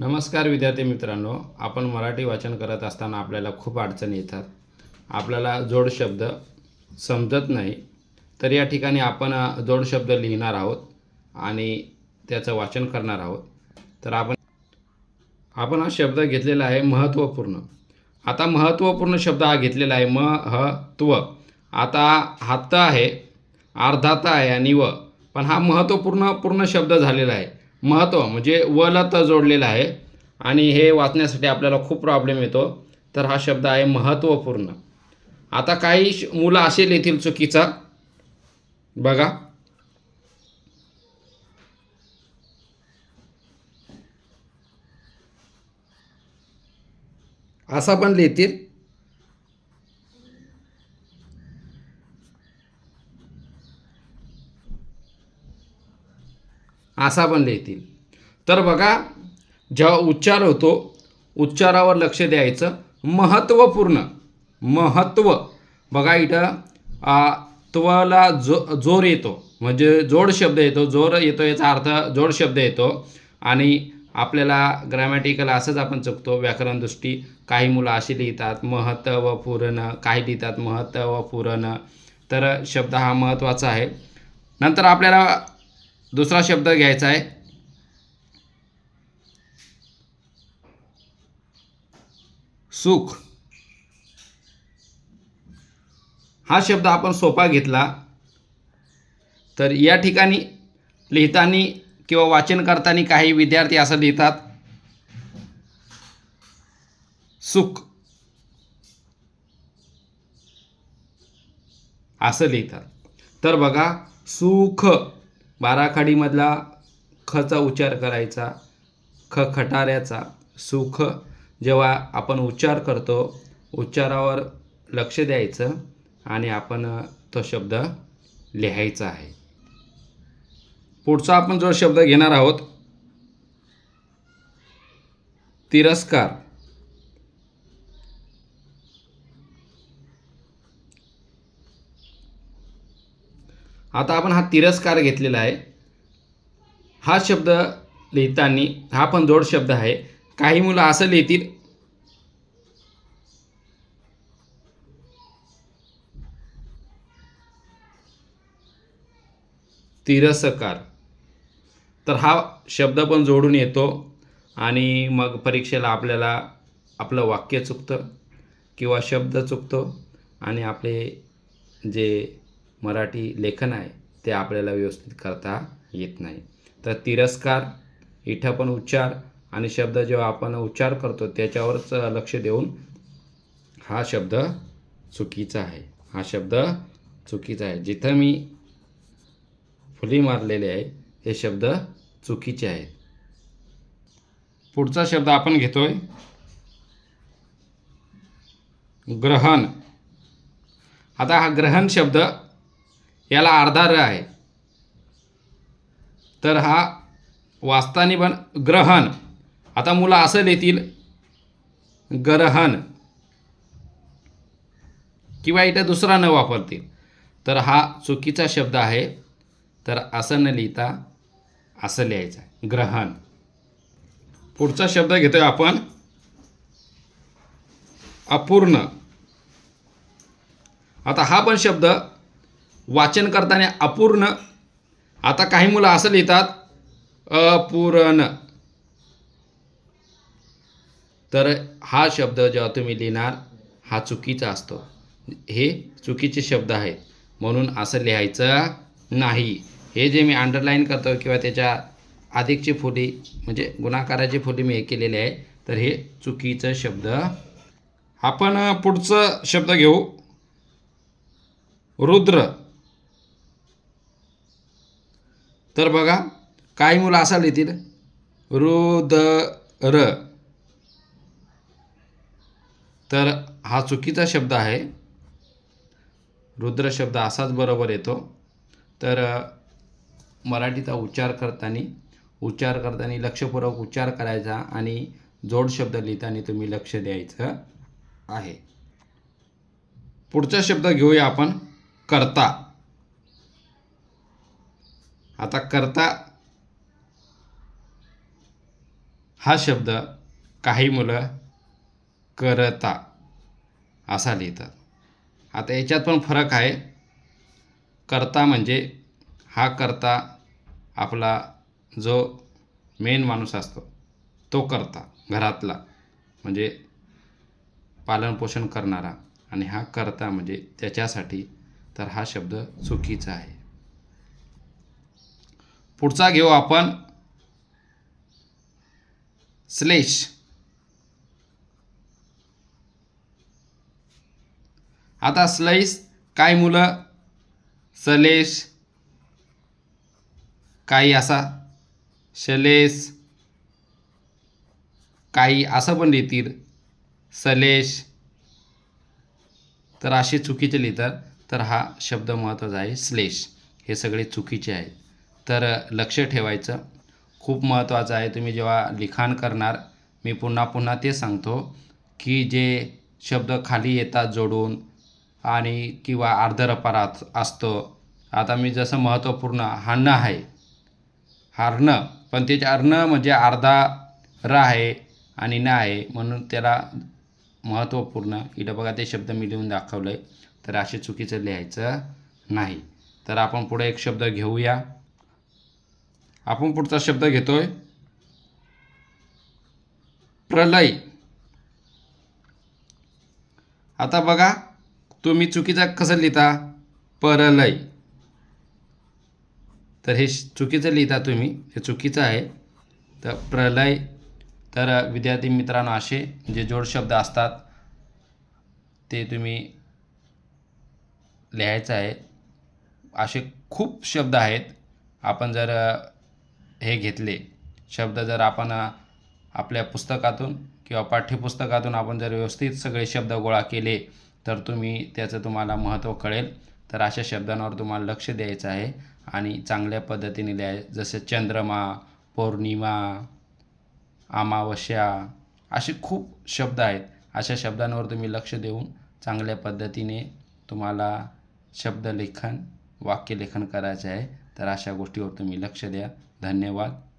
नमस्कार विद्यार्थी मित्रांनो आपण मराठी वाचन करत असताना आपल्याला खूप अडचणी येतात. आपल्याला जोड शब्द समजत नाही. तर या ठिकाणी आपण जोड शब्द लिहिणार आहोत आणि त्याचं वाचन करणार आहोत. तर आपण आपण हा शब्द घेतलेला आहे महत्त्वपूर्ण. आता महत्त्वपूर्ण शब्द हा घेतलेला आहे म ह त्व आता हात आहे अर्धात आहे आणि व. पण हा महत्त्वपूर्ण पूर्ण शब्द झालेला आहे. महत्त्व म्हणजे वला त जोडलेलं आहे आणि हे वाचण्यासाठी आपल्याला खूप प्रॉब्लेम येतो. तर हा शब्द आहे महत्त्वपूर्ण. आता काही श- मुलं असे येतील चुकीचा. बघा. असा पण लिहितील. असा पण लिहितील. तर बघा जेव्हा उच्चार होतो उच्चारावर लक्ष द्यायचं महत्त्वपूर्ण महत्त्व. बघा इथं त्वला जो जोर येतो. म्हणजे जोड शब्द येतो जोर येतो याचा अर्थ जोड शब्द येतो. आणि आपल्याला ग्रॅमॅटिकल असंच आपण चुकतो व्याकरणदृष्टी काही मुलं अशी लिहितात महत्त्वपूर्ण काही लिहितात महत्त्वपूर्ण. तर शब्द हा महत्त्वाचा आहे. नंतर आपल्याला दुसरा शब्द घ्यायचा आहे. सुख. हा शब्द आपण सोपा घेतला. तर या ठिकाणी लिहिताना किंवा वाचन करताना काही विद्यार्थी असं लिहितात. सुख. असं लिहितात. तर बघा सुख. बाराखडीमधला खचा उच्चार करायचा. ख खटाऱ्याचा. सुख जेव्हा आपण उच्चार करतो उच्चारावर लक्ष द्यायचं आणि आपण तो शब्द लिहायचा आहे. पुढचा आपण जो शब्द घेणार आहोत तिरस्कार. आता आपण हा तिरस्कार घेतलेला आहे. हा शब्द लिहिताना हा पण जोड शब्द आहे. काही मुलं असं लिहितील तिरस्कार. तर हा शब्द पण जोडून येतो आणि मग परीक्षेला आपल्याला आपलं वाक्य चुकतं किंवा शब्द चुकतो आणि आपले जे मराठी लेखन आहे ते आपल्याला व्यवस्थित करता येत नाही. तर तिरस्कार इथं पण उच्चार आणि शब्द जेव्हा आपण उच्चार करतो त्याच्यावरच लक्ष देऊन हा शब्द चुकीचा आहे. हा शब्द चुकीचा आहे. जिथं मी फुली मारलेले आहे हे शब्द चुकीचे आहेत. पुढचा शब्द आपण घेतोय. ग्रहण. आता हा ग्रहण शब्द याला अर्धा र आहे. तर हा वाचताना पण ग्रहण. आता मुलं असं लिहितील ग्रहण. किंवा इथं दुसरा न वापरतील. तर हा चुकीचा शब्द आहे. तर असं न लिहिता असं लिहायचं आहे. ग्रहण. पुढचा शब्द घेतोय आपण. अपूर्ण. आता हा पण शब्द वाचन करताना अपूर्ण. आता काही मुलं असं लिहितात अपूर्ण. तर हा शब्द जेव्हा तुम्ही लिहिणार हा चुकीचा असतो. हे चुकीचे शब्द आहेत. म्हणून असं लिहायचं नाही. हे जे मी अंडरलाईन करतो किंवा त्याच्या अधिकची फुली म्हणजे गुणाकाराची फुली मी हे केलेली आहे तर हे चुकीचं शब्द. आपण पुढचं शब्द घेऊ. रुद्र. तर बघा काही मुलं असा लिहितील रुदर तर हा चुकीचा शब्द आहे. रुद्र शब्द असाच बरोबर येतो. तर मराठीचा उच्चार करताना उच्चार करताना लक्षपूर्वक उच्चार करायचा आणि जोड शब्द लिहिताना तुम्ही लक्ष द्यायचं आहे. पुढचा शब्द घेऊया आपण करता. आता करता हा शब्द काही मुलं करता असा लिहितात. आता याच्यात पण फरक आहे. करता म्हणजे हा करता आपला जो मेन माणूस असतो तो करता घरातला. म्हणजे पालनपोषण करणारा. आणि हा करता म्हणजे त्याच्यासाठी तर हा शब्द चुकीचा आहे. पुढचा घेऊ आपण. स्लेश. आता स्लाईस काय मुलं? सलेश. काही असा. शलेश काही असं पण लिहितील. सलेश. तर असे चुकीचे लिहितात. तर हा शब्द महत्त्वाचा आहे श्लेष हे सगळे चुकीचे आहेत. तर लक्ष ठेवायचं. खूप महत्त्वाचं आहे तुम्ही जेव्हा लिखाण करणार मी पुन्हा पुन्हा ते सांगतो की जे शब्द खाली येतात जोडून आणि किंवा अर्धरपारात असतो. आता मी जसं महत्त्वपूर्ण हाणं आहे. हारणं पण त्याचे अर्ण म्हणजे अर्धा र आहे आणि न आहे म्हणून त्याला महत्त्वपूर्ण इथं बघा ते शब्द मी लिहून दाखवलं आहे तर असे चुकीचं लिहायचं नाही. तर आपण पुढे एक शब्द घेऊया. आपण पुढचा शब्द घेतोय. प्रलय. आता बघा तुम्ही चुकीचं कसं लिहिता? परलय. तर हे श- चुकीचं लिहिता तुम्ही हे चुकीचं आहे. तर प्रलय. तर विद्यार्थी मित्रांनो असे जे जोड शब्द असतात ते तुम्ही लिहायचं आहे. असे खूप शब्द आहेत. आपण जर हे घेतले. शब्द जर आपण आपल्या पुस्तकातून किंवा पाठ्यपुस्तकातून आपण जर व्यवस्थित सगळे शब्द गोळा केले तर तुम्ही त्याचं तुम्हाला महत्त्व कळेल. तर अशा शब्दांवर तुम्हाला लक्ष द्यायचं आहे आणि चांगल्या पद्धतीने लिहाय जसे चंद्रमा पौर्णिमा अमावस्या असे खूप शब्द आहेत. अशा शब्दांवर तुम्ही लक्ष देऊन चांगल्या पद्धतीने तुम्हाला शब्दलेखन वाक्यलेखन करायचे आहे. तर अशा गोष्टीवर तुम्ही लक्ष द्या. धन्यवाद.